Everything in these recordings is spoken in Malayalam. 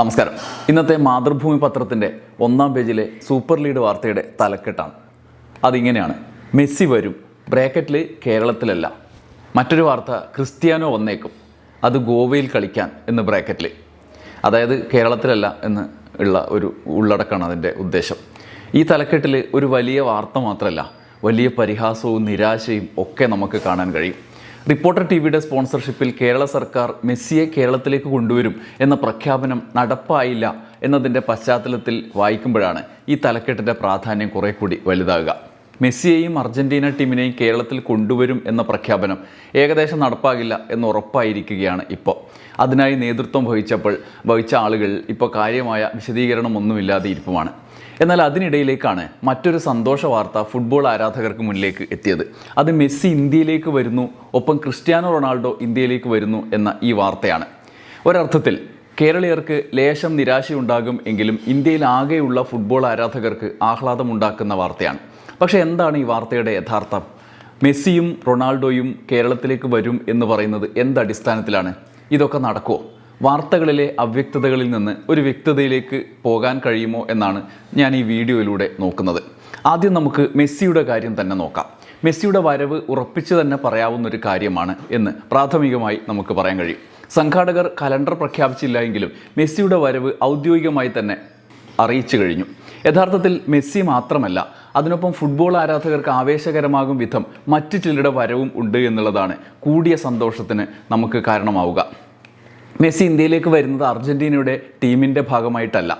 നമസ്കാരം. ഇന്നത്തെ മാതൃഭൂമി പത്രത്തിന്റെ ഒന്നാം പേജിലെ സൂപ്പർ ലീഡ് വാർത്തയുടെ തലക്കെട്ടാണ്. അതിങ്ങനെയാണ്. മെസ്സി വരും. ബ്രാക്കറ്റിൽ കേരളത്തിലല്ല. മറ്റൊരു വാർത്ത ക്രിസ്ത്യാനോ വന്നേക്കും. അത് ഗോവയിൽ കളിക്കാൻ എന്ന് ബ്രാക്കറ്റിൽ അതായത് കേരളത്തിലല്ല എന്ന് ഉള്ള ഒരു ഉള്ളടക്കമാണ് അതിന്റെ ഉദ്ദേശം. ഈ തലക്കെട്ടിൽ ഒരു വലിയ വാർത്ത മാത്രമല്ല വലിയ പരിഹാസവും നിരാശയും ഒക്കെ നമുക്ക് കാണാൻ കഴിയും. റിപ്പോർട്ടർ ടി വിയുടെ സ്പോൺസർഷിപ്പിൽ കേരള സർക്കാർ മെസ്സിയെ കേരളത്തിലേക്ക് കൊണ്ടുവരും എന്ന പ്രഖ്യാപനം നടപ്പായില്ല എന്നതിന്റെ പശ്ചാത്തലത്തിൽ വായിക്കുമ്പോഴാണ് ഈ തലക്കെട്ടിന്റെ പ്രാധാന്യം കുറെ കൂടി വലുതാകുക. മെസ്സിയെയും അർജന്റീന ടീമിനെയും കേരളത്തിൽ കൊണ്ടുവരും എന്ന പ്രഖ്യാപനം ഏകദേശം നടപ്പാകില്ല എന്ന് ഉറപ്പായിരിക്കുകയാണ് ഇപ്പോൾ. അതിനായി നേതൃത്വം വഹിച്ചപ്പോൾ വഹിച്ച ആളുകൾ ഇപ്പോൾ കാര്യമായ വിശദീകരണമൊന്നുമില്ലാതെ ഇരിപ്പുമാണ്. എന്നാൽ അതിനിടയിലേക്കാണ് മറ്റൊരു സന്തോഷ വാർത്ത ഫുട്ബോൾ ആരാധകർക്ക് മുന്നിലേക്ക് എത്തിയത്. അത് മെസ്സി ഇന്ത്യയിലേക്ക് വരുന്നു ഒപ്പം ക്രിസ്ത്യാനോ റൊണാൾഡോ ഇന്ത്യയിലേക്ക് വരുന്നു എന്ന ഈ വാർത്തയാണ്. ഒരർത്ഥത്തിൽ കേരളീയർക്ക് ലേശം നിരാശയുണ്ടാകും എങ്കിലും ഇന്ത്യയിൽ ആകെയുള്ള ഫുട്ബോൾ ആരാധകർക്ക് ആഹ്ലാദമുണ്ടാക്കുന്ന വാർത്തയാണ്. പക്ഷേ എന്താണ് ഈ വാർത്തയുടെ യഥാർത്ഥം? മെസ്സിയും റൊണാൾഡോയും കേരളത്തിലേക്ക് വരും എന്ന് പറയുന്നത് എന്തടിസ്ഥാനത്തിലാണ് ഇതൊക്കെ നടക്കുമോ വാർത്തകളിലെ അവ്യക്തതകളിൽ നിന്ന് ഒരു വ്യക്തതയിലേക്ക് പോകാൻ കഴിയുമോ എന്നാണ് ഞാൻ ഈ വീഡിയോയിലൂടെ നോക്കുന്നത്. ആദ്യം നമുക്ക് മെസ്സിയുടെ കാര്യം തന്നെ നോക്കാം. മെസ്സിയുടെ വരവ് ഉറപ്പിച്ചു തന്നെ പറയാവുന്ന ഒരു കാര്യമാണ് എന്ന് പ്രാഥമികമായി നമുക്ക് പറയാൻ കഴിയും. സംഘാടകർ കലണ്ടർ പ്രഖ്യാപിച്ചില്ല എങ്കിലും മെസ്സിയുടെ വരവ് ഔദ്യോഗികമായി തന്നെ അറിയിച്ചു കഴിഞ്ഞു. യഥാർത്ഥത്തിൽ മെസ്സി മാത്രമല്ല അതിനൊപ്പം ഫുട്ബോൾ ആരാധകർക്ക് ആവേശകരമാകും വിധം മറ്റു ചിലരുടെ വരവും ഉണ്ട് എന്നുള്ളതാണ് കൂടിയ സന്തോഷത്തിന് നമുക്ക് കാരണമാവുക. മെസ്സി ഇന്ത്യയിലേക്ക് വരുന്നത് അർജന്റീനയുടെ ടീമിന്റെ ഭാഗമായിട്ടല്ല.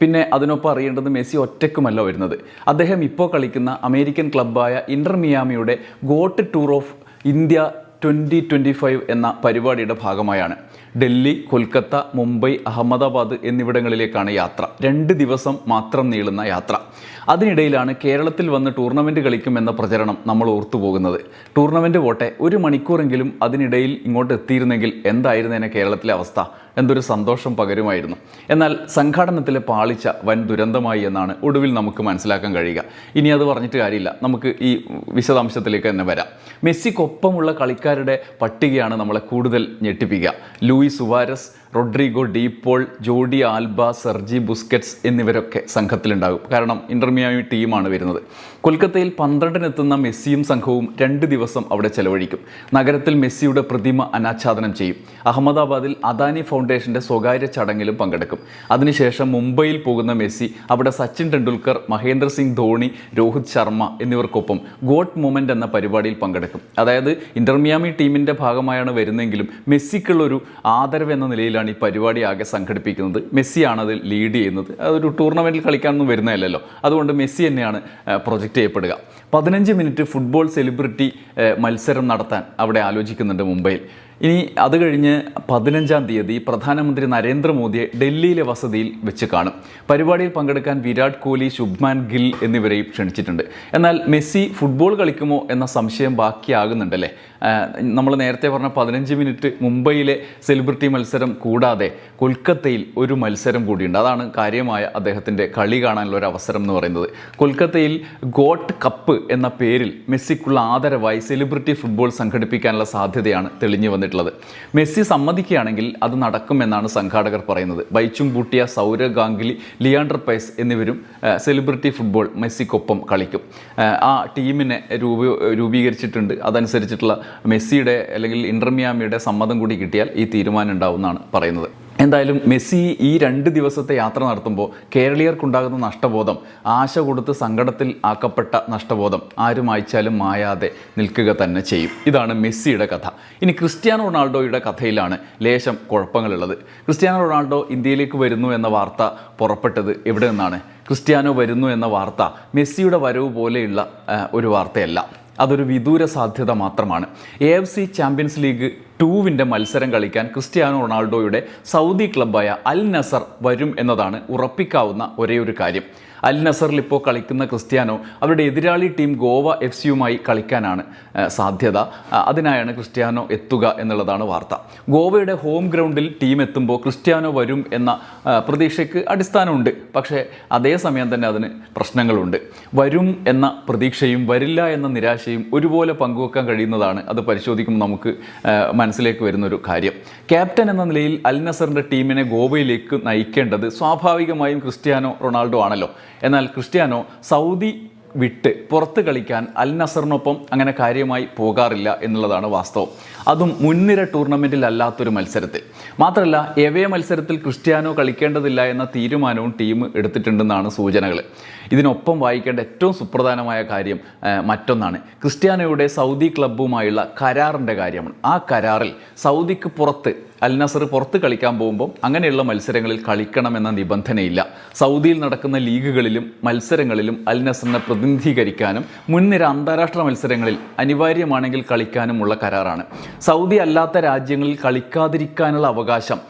പിന്നെ അതിനൊപ്പം അറിയേണ്ടത് മെസ്സി ഒറ്റയ്ക്കുമല്ല വരുന്നത്. അദ്ദേഹം ഇപ്പോൾ കളിക്കുന്ന അമേരിക്കൻ ക്ലബ്ബായ Inter മിയാമിയുടെ GOAT tour of India twenty twenty five എന്ന പരിപാടിയുടെ ഭാഗമായാണ്. ഡൽഹി കൊൽക്കത്ത മുംബൈ അഹമ്മദാബാദ് എന്നിവിടങ്ങളിലേക്കാണ് യാത്ര. രണ്ട് ദിവസം മാത്രം നീളുന്ന യാത്ര. അതിനിടയിലാണ് കേരളത്തിൽ വന്ന് ടൂർണമെന്റ് കളിക്കുമെന്ന പ്രചരണം നമ്മൾ ഓർത്തുപോകുന്നത്. ടൂർണമെന്റ് പോട്ടെ ഒരു മണിക്കൂറെങ്കിലും അതിനിടയിൽ ഇങ്ങോട്ട് എത്തിയിരുന്നെങ്കിൽ എന്തായിരുന്നേനെ കേരളത്തിലെ അവസ്ഥ? എന്തൊരു സന്തോഷം പകരുമായിരുന്നു. എന്നാൽ സംഘാടനത്തിലെ പാളിച്ച വൻ ദുരന്തമായി എന്നാണ് ഒടുവിൽ നമുക്ക് മനസ്സിലാക്കാൻ കഴിയുക. ഇനി അത് പറഞ്ഞിട്ട് കാര്യമില്ല. നമുക്ക് ഈ വിശദാംശത്തിലേക്ക് തന്നെ വരാം. മെസ്സിക്കൊപ്പമുള്ള കളിക്കാരുടെ പട്ടികയാണ് നമ്മളെ കൂടുതൽ ഞെട്ടിപ്പിക്കുക. Luis Suarez Rodrigo De Paul Jordi Alba Sergi Busquets എന്നിവരൊക്കെ സംഘത്തിലുണ്ടാകും. കാരണം ഇന്റർമിയാമി ടീമാണ് വരുന്നത്. കൊൽക്കത്തയിൽ പന്ത്രണ്ടിനെത്തുന്ന മെസ്സിയും സംഘവും രണ്ട് ദിവസം അവിടെ ചെലവഴിക്കും. നഗരത്തിൽ മെസ്സിയുടെ പ്രതിമ അനാച്ഛാദനം ചെയ്യും. അഹമ്മദാബാദിൽ അദാനി ഫൗണ്ടേഷന്റെ സ്വകാര്യ ചടങ്ങിലും പങ്കെടുക്കും. അതിനുശേഷം മുംബൈയിൽ പോകുന്ന മെസ്സി അവിടെ സച്ചിൻ ടെണ്ടുൽക്കർ മഹേന്ദ്ര സിംഗ് ധോണി രോഹിത് ശർമ്മ എന്നിവർക്കൊപ്പം ഗോട്ട് മൊമെന്റ് എന്ന പരിപാടിയിൽ പങ്കെടുക്കും. അതായത് ഇന്റർമിയാമി ടീമിന്റെ ഭാഗമായാണ് വരുന്നെങ്കിലും മെസ്സിക്കുള്ളൊരു ആദരവ് എന്ന നിലയിലാണ് ഈ പരിപാടി ആകെ സംഘടിപ്പിക്കുന്നത്. മെസ്സിയാണ് അത് ലീഡ് ചെയ്യുന്നത്. അതൊരു ടൂർണമെന്റിൽ കളിക്കാനൊന്നും വരുന്നതല്ലല്ലോ. അതുകൊണ്ട് മെസ്സി തന്നെയാണ് പ്രൊജക്റ്റ് ചെയ്യപ്പെടുക. പതിനഞ്ച് മിനിറ്റ് ഫുട്ബോൾ സെലിബ്രിറ്റി മത്സരം നടത്താൻ അവിടെ ആലോചിക്കുന്നുണ്ട് മുംബൈയിൽ. ഇനി അത് കഴിഞ്ഞ് പതിനഞ്ചാം തീയതി പ്രധാനമന്ത്രി നരേന്ദ്രമോദിയെ ഡൽഹിയിലെ വസതിയിൽ വെച്ച് കാണും. പരിപാടിയിൽ പങ്കെടുക്കാൻ വിരാട് കോഹ്ലി ശുഭ്മാൻ ഗിൽ എന്നിവരെയും ക്ഷണിച്ചിട്ടുണ്ട്. എന്നാൽ മെസ്സി ഫുട്ബോൾ കളിക്കുമോ എന്ന സംശയം ബാക്കിയാകുന്നുണ്ടല്ലേ? നമ്മൾ നേരത്തെ പറഞ്ഞ പതിനഞ്ച് മിനിറ്റ് മുംബൈയിലെ സെലിബ്രിറ്റി മത്സരം കൂടാതെ കൊൽക്കത്തയിൽ ഒരു മത്സരം കൂടിയുണ്ട്. അതാണ് കാര്യമായ അദ്ദേഹത്തിന്റെ കളി കാണാനുള്ള ഒരു അവസരം എന്ന് പറയുന്നത്. കൊൽക്കത്തയിൽ ഗോട്ട് കപ്പ് എന്ന പേരിൽ മെസ്സിക്കുള്ള ആദരവായി സെലിബ്രിറ്റി ഫുട്ബോൾ സംഘടിപ്പിക്കാനുള്ള സാധ്യതയാണ് തെളിഞ്ഞു മെസ്സി സമ്മതിക്കുകയാണെങ്കിൽ അത് നടക്കുമെന്നാണ് സംഘാടകർ പറയുന്നത്. ബൈച്ചും ബൂട്ടിയ സൗരവ് ഗാംഗുലി ലിയാണ്ടർ പൈസ് എന്നിവരും സെലിബ്രിറ്റി ഫുട്ബോൾ മെസ്സിക്കൊപ്പം കളിക്കും. ആ ടീമിനെ രൂപ രൂപീകരിച്ചിട്ടുണ്ട്. അതനുസരിച്ചിട്ടുള്ള മെസ്സിയുടെ അല്ലെങ്കിൽ ഇന്റർമിയാമിയുടെ സമ്മതം കൂടി കിട്ടിയാൽ ഈ തീരുമാനം ഉണ്ടാവുമെന്നാണ് പറയുന്നത്. എന്തായാലും മെസ്സി ഈ രണ്ട് ദിവസത്തെ യാത്ര നടത്തുമ്പോൾ കേരളീയർക്കുണ്ടാകുന്ന നഷ്ടബോധം ആശ കൊടുത്ത് സങ്കടത്തിൽ ആക്കപ്പെട്ട നഷ്ടബോധം ആരും അയച്ചാലും മായാതെ നിൽക്കുക തന്നെ ചെയ്യും. ഇതാണ് മെസ്സിയുടെ കഥ. ഇനി ക്രിസ്ത്യാനോ റൊണാൾഡോയുടെ കഥയിലാണ് ലേശം കുഴപ്പങ്ങളുള്ളത്. ക്രിസ്ത്യാനോ റൊണാൾഡോ ഇന്ത്യയിലേക്ക് വരുന്നു എന്ന വാർത്ത പുറപ്പെട്ടത് എവിടെ നിന്നാണ് ക്രിസ്ത്യാനോ വരുന്നു എന്ന വാർത്ത മെസ്സിയുടെ വരവ് പോലെയുള്ള ഒരു വാർത്തയല്ല. അതൊരു വിദൂര സാധ്യത മാത്രമാണ്. A F C champions league ടൂവിന്റെ മത്സരം കളിക്കാൻ ക്രിസ്ത്യാനോ റൊണാൾഡോയുടെ സൗദി ക്ലബ്ബായ അൽ നസർ വരും എന്നതാണ് ഉറപ്പിക്കാവുന്ന ഒരേ ഒരു കാര്യം. അൽ നസറിൽ ഇപ്പോൾ കളിക്കുന്ന ക്രിസ്ത്യാനോ അവരുടെ എതിരാളി ടീം ഗോവ എഫ് സിയുമായി കളിക്കാനാണ് സാധ്യത. അതിനായാണ് ക്രിസ്ത്യാനോ എത്തുക എന്നുള്ളതാണ് വാർത്ത. ഗോവയുടെ ഹോം ഗ്രൗണ്ടിൽ ടീം എത്തുമ്പോൾ ക്രിസ്ത്യാനോ വരും എന്ന പ്രതീക്ഷയ്ക്ക് അടിസ്ഥാനമുണ്ട്. പക്ഷേ അതേസമയം തന്നെ അതിന് പ്രശ്നങ്ങളുണ്ട്. വരും എന്ന പ്രതീക്ഷയും വരില്ല എന്ന നിരാശയും ഒരുപോലെ പങ്കുവെക്കാൻ കഴിയുന്നതാണ് അത് പരിശോധിക്കുമ്പോൾ നമുക്ക് മനസ്സിലേക്ക് വരുന്നൊരു കാര്യം. ക്യാപ്റ്റൻ എന്ന നിലയിൽ അൽ നസറിന്റെ ടീമിനെ ഗോവയിലേക്ക് നയിക്കേണ്ടത് സ്വാഭാവികമായും ക്രിസ്ത്യാനോ റൊണാൾഡോ ആണല്ലോ. എന്നാൽ ക്രിസ്ത്യാനോ സൗദി വിട്ട് പുറത്ത് കളിക്കാൻ അൽ നസറിനൊപ്പം അങ്ങനെ കാര്യമായി പോകാറില്ല എന്നുള്ളതാണ് വാസ്തവം. അതും മുൻനിര ടൂർണമെന്റിൽ അല്ലാത്തൊരു മത്സരത്തിൽ. മാത്രമല്ല എവേ മത്സരത്തിൽ ക്രിസ്ത്യാനോ കളിക്കേണ്ടതില്ല എന്ന തീരുമാനവും ടീം എടുത്തിട്ടുണ്ടെന്നാണ് സൂചനകൾ ഇതിനൊപ്പം വായിക്കേണ്ട ഏറ്റവും സുപ്രധാനമായ കാര്യം മറ്റൊന്നാണ്. ക്രിസ്ത്യാനോയുടെ സൗദി ക്ലബ്ബുമായുള്ള കരാറിന്റെ കാര്യമാണ്. ആ കരാറിൽ സൗദിക്ക് പുറത്ത് അൽ നസർ പുറത്ത് കളിക്കാൻ പോകുമ്പോൾ അങ്ങനെയുള്ള മത്സരങ്ങളിൽ കളിക്കണമെന്ന നിബന്ധനയില്ല. സൗദിയിൽ നടക്കുന്ന ലീഗുകളിലും മത്സരങ്ങളിലും അൽ നസറിനെ പ്രതിനിധീകരിക്കാനും മുൻനിര അന്താരാഷ്ട്ര മത്സരങ്ങളിൽ അനിവാര്യമാണെങ്കിൽ കളിക്കാനുമുള്ള കരാറാണ്. സൗദി അല്ലാത്ത രാജ്യങ്ങളിൽ കളിക്കാതിരിക്കാനുള്ള അവകാശം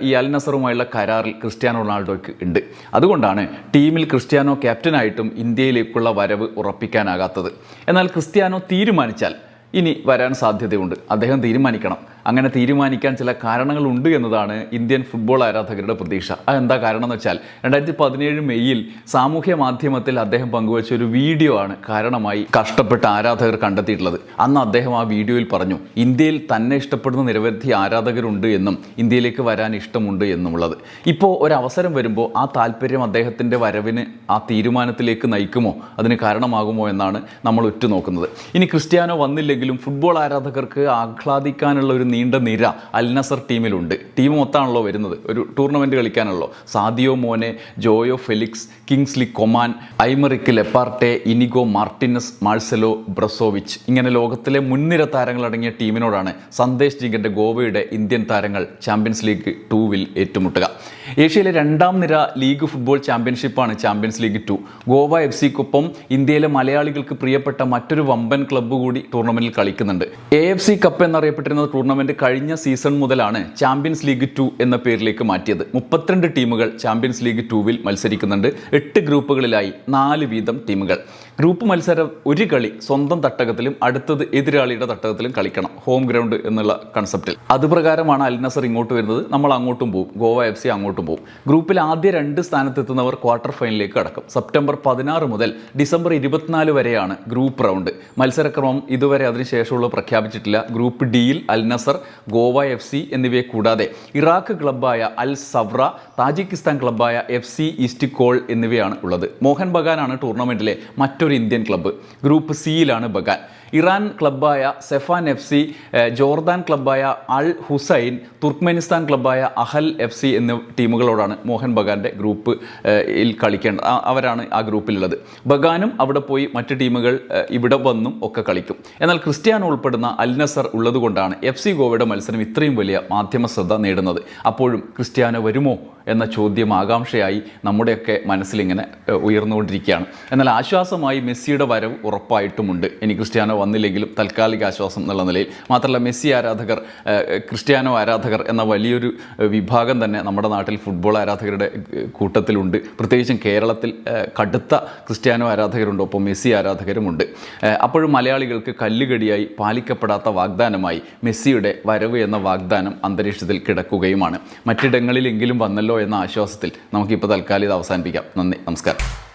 ഈ അൽ നസറുമായുള്ള കരാറിൽ ക്രിസ്ത്യാനോ റൊണാൾഡോയ്ക്ക് ഉണ്ട്. അതുകൊണ്ടാണ് ടീമിൽ ക്രിസ്ത്യാനോ ക്യാപ്റ്റനായിട്ടും ഇന്ത്യയിലേക്കുള്ള വരവ് ഉറപ്പിക്കാനാകാത്തത്. എന്നാൽ ക്രിസ്ത്യാനോ തീരുമാനിച്ചാൽ ഇനി വരാൻ സാധ്യതയുണ്ട്. അദ്ദേഹം തീരുമാനിക്കണം. അങ്ങനെ തീരുമാനിക്കാൻ ചില കാരണങ്ങളുണ്ട് എന്നതാണ് ഇന്ത്യൻ ഫുട്ബോൾ ആരാധകരുടെ പ്രതീക്ഷ. അതെന്താ കാരണം എന്ന് വെച്ചാൽ രണ്ടായിരത്തി പതിനേഴ് മെയ്യിൽ സാമൂഹ്യ മാധ്യമത്തിൽ അദ്ദേഹം പങ്കുവച്ച ഒരു വീഡിയോ ആണ് കാരണമായി കഷ്ടപ്പെട്ട ആരാധകർ കണ്ടെത്തിയിട്ടുള്ളത്. അന്ന് അദ്ദേഹം ആ വീഡിയോയിൽ പറഞ്ഞു ഇന്ത്യയിൽ തന്നെ ഇഷ്ടപ്പെടുന്ന നിരവധി ആരാധകരുണ്ട് എന്നും ഇന്ത്യയിലേക്ക് വരാൻ ഇഷ്ടമുണ്ട് എന്നുമുള്ളത്. ഇപ്പോൾ ഒരു അവസരം വരുമ്പോൾ ആ താല്പര്യം അദ്ദേഹത്തിന്റെ വരവിന് ആ തീരുമാനത്തിലേക്ക് നയിക്കുമോ? അതിന് കാരണമാകുമോ എന്നാണ് നമ്മൾ ഉറ്റുനോക്കുന്നത്. ഇനി ക്രിസ്ത്യാനോ വന്നില്ലെങ്കിലും ഫുട്ബോൾ ആരാധകർക്ക് ആഹ്ലാദിക്കാനുള്ള ഒരു നീണ്ട നിര അൽ നസർ ടീമിലുണ്ട്. ടീം മൊത്തമാണല്ലോ വരുന്നത്. ഒരു tournament കളിക്കാനല്ലോ Sadio Mane Joao Felix Kingsley Coman Aymeric Laporte Inigo Martinez Marcelo Brozovic. ഇങ്ങനെ ലോകത്തിലെ മുൻനിര താരങ്ങളടങ്ങിയ ടീമിനോടാണ് സന്ദേശ് ജിങ്കന്റെ ഗോവയുടെ ഇന്ത്യൻ താരങ്ങൾ ചാമ്പ്യൻസ് ലീഗ് ടൂവിൽ ഏറ്റുമുട്ടുക. ഏഷ്യയിലെ രണ്ടാം നിര league football ചാമ്പ്യൻഷിപ്പാണ് champions league two. Goa F സിക്കൊപ്പം ഇന്ത്യയിലെ മലയാളികൾക്ക് പ്രിയപ്പെട്ട മറ്റൊരു വമ്പൻ ക്ലബ്ബ് കൂടി ടൂർണമെന്റിൽ കളിക്കുന്നുണ്ട്. എ എഫ് സി കപ്പ് എന്നറിയപ്പെട്ടിരുന്ന ടൂർണമെന്റ് കഴിഞ്ഞ സീസൺ മുതലാണ് ചാമ്പ്യൻസ് ലീഗ് ടു എന്ന പേരിലേക്ക് മാറ്റിയത്. മുപ്പത്തിരണ്ട് ടീമുകൾ ചാമ്പ്യൻസ് ലീഗ് ടൂവിൽ മത്സരിക്കുന്നുണ്ട്. എട്ട് ഗ്രൂപ്പുകളിലായി നാല് വീതം ടീമുകൾ ഗ്രൂപ്പ് മത്സരം ഒരു കളി സ്വന്തം തട്ടകത്തിലും അടുത്തത് എതിരാളിയുടെ തട്ടകത്തിലും കളിക്കണം. ഹോം ഗ്രൗണ്ട് എന്നുള്ള കൺസെപ്റ്റിൽ അതുപ്രകാരമാണ് അൽ നസർ ഇങ്ങോട്ട് വരുന്നത്. നമ്മൾ അങ്ങോട്ടും പോകും. ഗോവ എഫ് സി അങ്ങോട്ടും പോകും ഗ്രൂപ്പിൽ ആദ്യ രണ്ട് സ്ഥാനത്തെത്തുന്നവർ ക്വാർട്ടർ ഫൈനലിലേക്ക് കടക്കും. സെപ്റ്റംബർ പതിനാറ് മുതൽ ഡിസംബർ ഇരുപത്തിനാല് വരെയാണ് ഗ്രൂപ്പ് റൗണ്ട് മത്സരക്രമം ഇതുവരെ അതിനുശേഷമുള്ള പ്രഖ്യാപിച്ചിട്ടില്ല. ഗ്രൂപ്പ് ഡിയിൽ Al Nassr Goa F C എന്നിവയെ കൂടാതെ ഇറാഖ് ക്ലബ്ബായ അൽ സവ്ര താജിക്കിസ്ഥാൻ ക്ലബ്ബായ എഫ് സി ഈസ്റ്റ് കോൾ എന്നിവയാണ് ഉള്ളത്. മോഹൻ ബഗാനാണ് ടൂർണമെന്റിലെ മറ്റൊരു ഇന്ത്യൻ ക്ലബ്ബ് ഗ്രൂപ്പ് സിയിലാണ് ബഗാൻ. ഇറാൻ ക്ലബ്ബായ സെഫാൻ എഫ് സി ജോർദാൻ ക്ലബ്ബായ അൽ ഹുസൈൻ തുർക്ക്മെനിസ്ഥാൻ ക്ലബ്ബായ അഹൽ എഫ് സി എന്നീ ടീമുകളോടാണ് മോഹൻ ബഗാന്റെ ഗ്രൂപ്പ് കളിക്കേണ്ടത് അവരാണ് ആ ഗ്രൂപ്പിലുള്ളത്. ബഗാനും അവിടെ പോയി മറ്റ് ടീമുകൾ ഇവിടെ വന്നും ഒക്കെ കളിക്കും. എന്നാൽ ക്രിസ്ത്യാനോ ഉൾപ്പെടുന്ന അൽനസർ ഉള്ളതുകൊണ്ടാണ് എഫ് സി ഗോവയുടെ മത്സരം ഇത്രയും വലിയ മാധ്യമ ശ്രദ്ധ നേടുന്നത്. അപ്പോഴും ക്രിസ്ത്യാനോ വരുമോ? എന്ന ചോദ്യം ആകാംക്ഷയായി നമ്മുടെയൊക്കെ മനസ്സിലിങ്ങനെ ഉയർന്നുകൊണ്ടിരിക്കുകയാണ്. എന്നാൽ ആശ്വാസമായി മെസ്സിയുടെ വരവ് ഉറപ്പായിട്ടുമുണ്ട്. ഇനി ക്രിസ്ത്യാനോ വന്നില്ലെങ്കിലും താൽക്കാലിക ആശ്വാസം എന്നുള്ള നിലയിൽ. മാത്രമല്ല മെസ്സി ആരാധകർ ക്രിസ്ത്യാനോ ആരാധകർ എന്ന വലിയൊരു വിഭാഗം തന്നെ നമ്മുടെ നാട്ടിൽ ഫുട്ബോൾ ആരാധകരുടെ കൂട്ടത്തിലുണ്ട്. പ്രത്യേകിച്ചും കേരളത്തിൽ കടുത്ത ക്രിസ്ത്യാനോ ആരാധകരുണ്ട്. ഒപ്പം മെസ്സി ആരാധകരുമുണ്ട്. അപ്പോഴും മലയാളികൾക്ക് കല്ലുകടിയായി പാലിക്കപ്പെടാത്ത വാഗ്ദാനമായി മെസ്സിയുടെ വരവ് എന്ന വാഗ്ദാനം അന്തരീക്ഷത്തിൽ കിടക്കുകയുമാണ്. മറ്റിടങ്ങളിലെങ്കിലും വന്നല്ലോ എന്ന ആശ്വാസത്തിൽ നമുക്കിപ്പോൾ തൽക്കാലം ഇത് അവസാനിപ്പിക്കാം. നന്ദി. നമസ്കാരം.